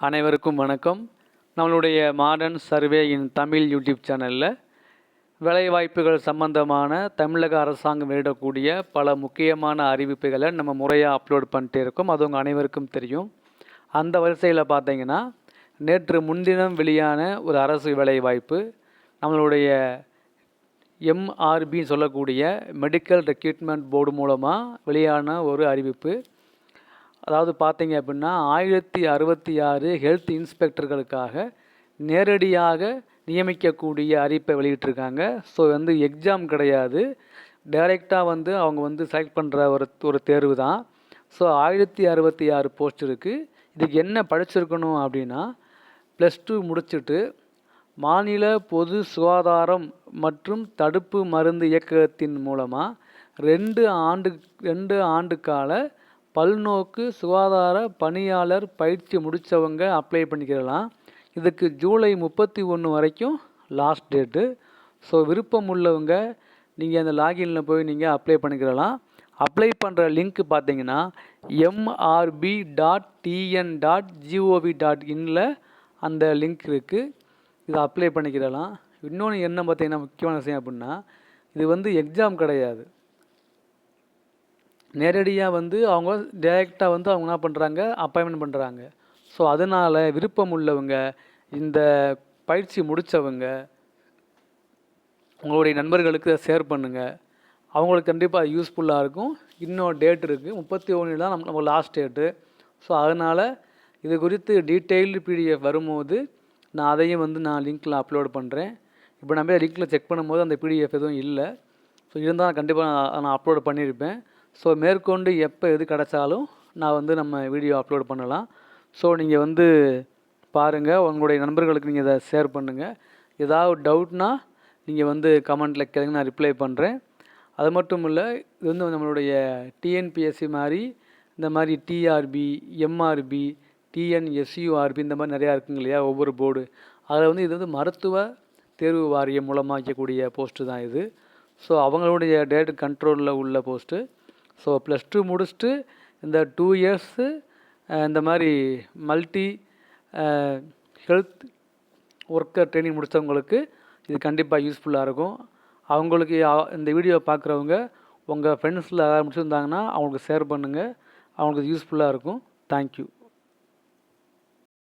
அனைவருக்கும் வணக்கம். நம்மளுடைய modern survey in Tamil YouTube சேனலில் வேலைவாய்ப்புகள் சம்பந்தமான தமிழக அரசாங்கம் வெளியிடக்கூடிய பல முக்கியமான அறிவிப்புகளை நம்ம முறையாக அப்லோட் பண்ணிட்டே இருக்கோம். அது உங்கள் அனைவருக்கும் தெரியும். அந்த வரிசையில் பார்த்தீங்கன்னா நேற்று முன்தினம் வெளியான ஒரு அரசு வேலைவாய்ப்பு நம்மளுடைய எம்ஆர்பின்னு சொல்லக்கூடிய மெடிக்கல் ரெக்ரூட்மெண்ட் போர்டு மூலமாக வெளியான ஒரு அறிவிப்பு. அதாவது பார்த்தீங்க அப்படின்னா ஆயிரத்தி அறுபத்தி ஆறு ஹெல்த் இன்ஸ்பெக்டர்களுக்காக நேரடியாக நியமிக்கக்கூடிய அறிவிப்பை வெளியிட்டிருக்காங்க. ஸோ வந்து எக்ஸாம் கிடையாது. டைரெக்டாக வந்து அவங்க வந்து செலக்ட் பண்ணுற ஒரு ஒரு தேர்வு தான். ஸோ ஆயிரத்தி அறுபத்தி ஆறு போஸ்ட் இருக்குது இதுக்கு என்ன படிச்சிருக்கணும் அப்படின்னா ப்ளஸ் டூ முடிச்சுட்டு மாநில பொது சுகாதாரம் மற்றும் தடுப்பு மருந்து இயக்ககத்தின் மூலமாக ரெண்டு ஆண்டு ரெண்டு ஆண்டு கால பல்நோக்கு சுகாதார பணியாளர் பயிற்சி முடித்தவங்க அப்ளை பண்ணிக்கிறலாம். இதுக்கு ஜூலை முப்பத்தி ஒன்று வரைக்கும் லாஸ்ட் டேட்டு ஸோ விருப்பம் உள்ளவங்க நீங்கள் அந்த லாகினில் போய் நீங்கள் அப்ளை பண்ணிக்கிறலாம். அப்ளை பண்ணுற லிங்க் பார்த்தீங்கன்னா MRB dot TN dot GOV dot இனில் அந்த லிங்க் இருக்குது இதை அப்ளை பண்ணிக்கிறலாம். இன்னொன்று என்ன பார்த்தீங்கன்னா முக்கியமான விஷயம் அப்படின்னா இது வந்து எக்ஸாம் கிடையாது. நேரடியாக வந்து அவங்க டைரெக்டாக வந்து அவங்க என்ன பண்ணுறாங்க அப்பாயின்மெண்ட் பண்ணுறாங்க ஸோ அதனால் விருப்பம் உள்ளவங்க இந்த பயிற்சி முடித்தவங்க உங்களுடைய நண்பர்களுக்கு இதை ஷேர் பண்ணுங்கள் அவங்களுக்கு கண்டிப்பாக யூஸ்ஃபுல்லாக இருக்கும். இன்னும் டேட் இருக்குது முப்பத்தி ஒன்று தான் நம்ம நம்ம லாஸ்ட் டேட்டு ஸோ அதனால் இது குறித்து டீட்டெயில்டு பிடிஎஃப் வரும்போது நான் அதையும் வந்து நான் லிங்க்கில் அப்லோட் பண்ணுறேன் இப்போ நம்ம லிங்க்கில் செக் பண்ணும்போது அந்த பிடிஎஃப் எதுவும் இல்லை. ஸோ இருந்தால் கண்டிப்பாக நான் நான் அப்லோட் பண்ணியிருப்பேன். ஸோ மேற்கொண்டு எப்போ எது கிடச்சாலும் நான் வந்து நம்ம வீடியோ அப்லோட் பண்ணலாம். ஸோ நீங்கள் வந்து பாருங்கள் உங்களுடைய நண்பர்களுக்கு நீங்கள் இதை ஷேர் பண்ணுங்கள் ஏதாவது டவுட்னா நீங்கள் வந்து கமெண்ட்டில் கேளுங்க. நான் ரிப்ளை பண்ணுறேன் அது மட்டும் இல்லை இது வந்து நம்மளுடைய டிஎன்பிஎஸ்சி மாதிரி இந்த மாதிரி டிஆர்பி எம்ஆர்பி டிஎன்எஸ்யூஆர்பி இந்த மாதிரி நிறையா இருக்குங்க இல்லையா? ஒவ்வொரு போர்டு அதில் வந்து இது வந்து மருத்துவ தேர்வு வாரியம் மூலமாக வைக்கக்கூடிய போஸ்ட்டு தான் இது. ஸோ அவங்களுடைய டேட் கண்ட்ரோலில் உள்ள போஸ்ட்டு ஸோ ப்ளஸ் டூ முடிச்சுட்டு இந்த டூ இயர்ஸு இந்த மாதிரி மல்டி ஹெல்த் ஒர்க்கர் ட்ரைனிங் முடித்தவங்களுக்கு இது கண்டிப்பாக யூஸ்ஃபுல்லாக இருக்கும். அவங்களுக்கு இந்த வீடியோ பார்க்குறவங்க உங்கள் ஃப்ரெண்ட்ஸில் யாராவது முடிச்சிருந்தாங்கன்னா அவங்களுக்கு ஷேர் பண்ணுங்கள் அவங்களுக்கு யூஸ்ஃபுல்லாக இருக்கும். தேங்க்யூ